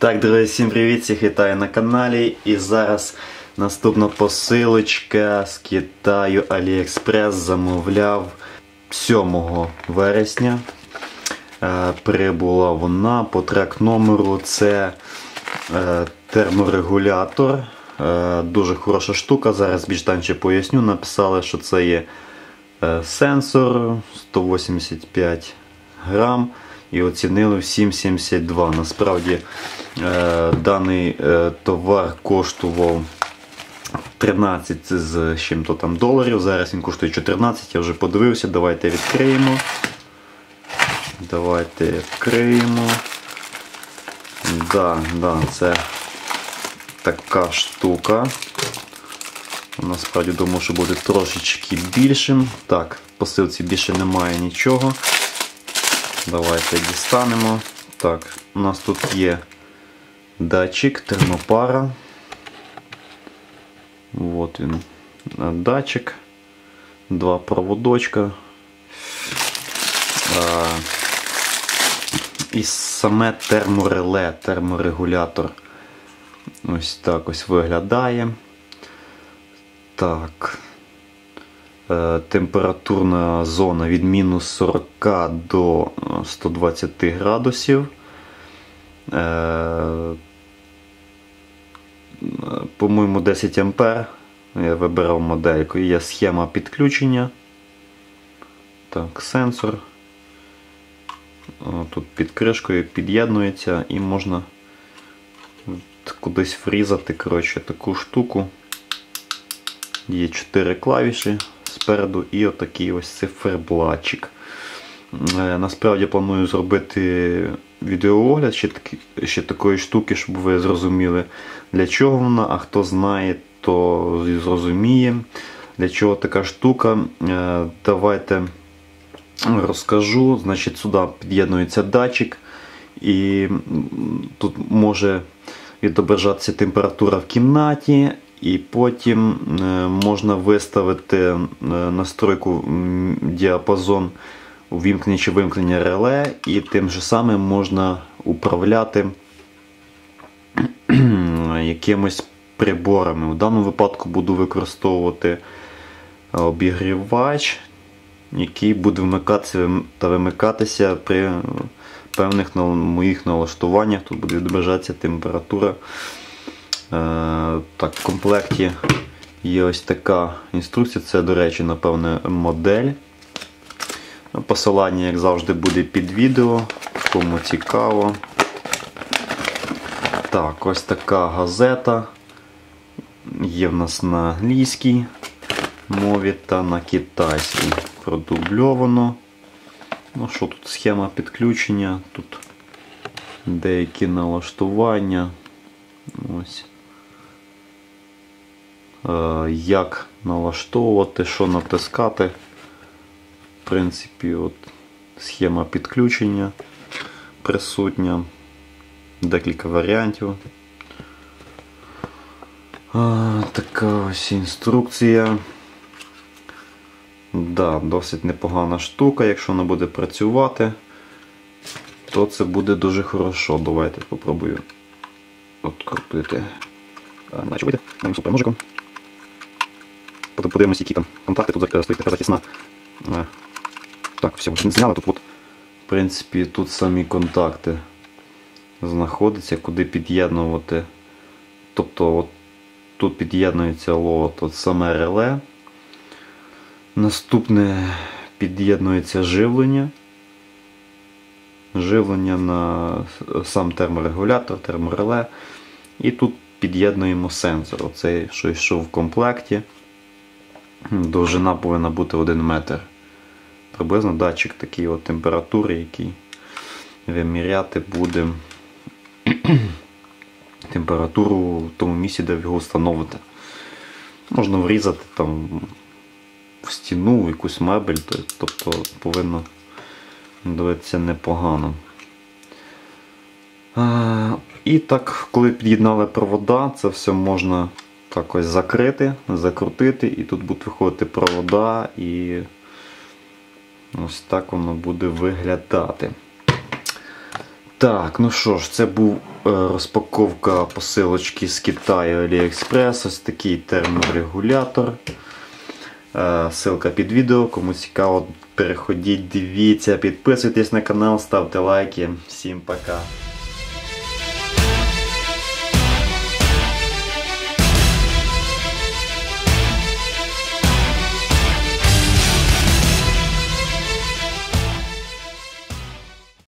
Так, друзі, всім привіт, всіх вітаю на каналі. І зараз наступна посилочка з Китаю AliExpress замовляв 7 вересня. Е, Прибула вона по трек номеру. Це е, терморегулятор. Е, Дуже хороша штука. Зараз більш танче поясню. Написали, що це є сенсор 185 грам і оцінили в 7,72. Насправді е, даний е, товар коштував 13 з чим-то там доларів. Зараз він коштує 14, я вже подивився. Давайте відкриємо. Давайте відкриємо. Да, да, це така штука. Насправді думаю, що буде трошечки більшим. Так, в посилці більше немає нічого. Давайте дістанемо. Так, у нас тут є датчик, термопара. От він. Датчик, два проводочка. А, і саме термореле, терморегулятор. Ось так ось виглядає. Так. Е, температурна зона від мінус 40 до 120 градусів. Е, По-моєму, 10 ампер. Я вибирав модельку. Є схема підключення. Так, сенсор. Тут під кришкою під'єднується і можна кудись врізати коротше, таку штуку. Є 4 клавіші спереду і отакий ось циферблатчик. Е, Насправді планую зробити відеоогляд ще, ще такої штуки, щоб ви зрозуміли, для чого вона, а хто знає, то зрозуміє, для чого така штука. Е, Давайте розкажу. Значить, Сюди під'єднується датчик, і тут може відображатися температура в кімнаті. І потім е, можна виставити е, настройку діапазон увімкнення чи вимкнення реле, і тим же самим можна управляти якимось приборами. У даному випадку буду використовувати обігрівач, який буде вмикатися та вимикатися при певних моїх налаштуваннях. Тут буде відображатися температура. Так, В комплекті є ось така інструкція, це, до речі, напевне, модель. Посилання, як завжди, буде під відео, кому цікаво. Так, ось така газета. Є в нас на англійській мові та на китайській. Продубльовано. Ну що тут схема підключення, тут деякі налаштування. Ось. Е, як налаштовувати, що натискати. В принципі, от схема підключення присутня, декілька варіантів. Така ось інструкція. Да, Досить непогана штука, якщо вона буде працювати, то це буде дуже хорошо. Давайте спробую открутити. Наче вийде, моїм суперножиком. Потім подивимося, які там контакти, тут стоїть така захисна. Так, все, не зняли, тут от, в принципі, тут самі контакти знаходяться, куди під'єднувати. Тобто от, тут під'єднується лот, от саме реле. Наступне під'єднується живлення. Живлення на сам терморегулятор, термореле. І тут під'єднуємо сенсор. Оцей, що йшов в комплекті. Довжина повинна бути 1 метр. Приблизно датчик такий от температури, який виміряти буде температуру в тому місці, де його встановите. Можна врізати там в стіну, в якусь мебель, тобто повинно дивитися непогано. І так, коли під'єднали провода, це все можна так ось закрити, закрутити, і тут будуть виходити провода, і ось так воно буде виглядати. Так, ну що ж, це був е, розпаковка посилочки з Китаю AliExpress. Ось такий терморегулятор. Е, Ссылка під відео. Кому цікаво, переходіть, дивіться, підписуйтесь на канал, ставте лайки. Всім пока.